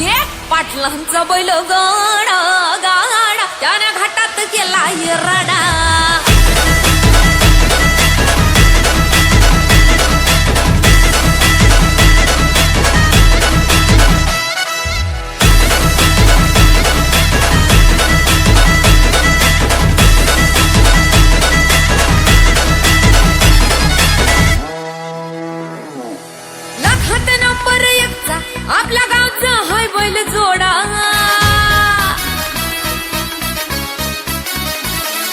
एक पाटलांचा बैल गणा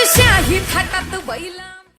लोकशाही थाटात बैला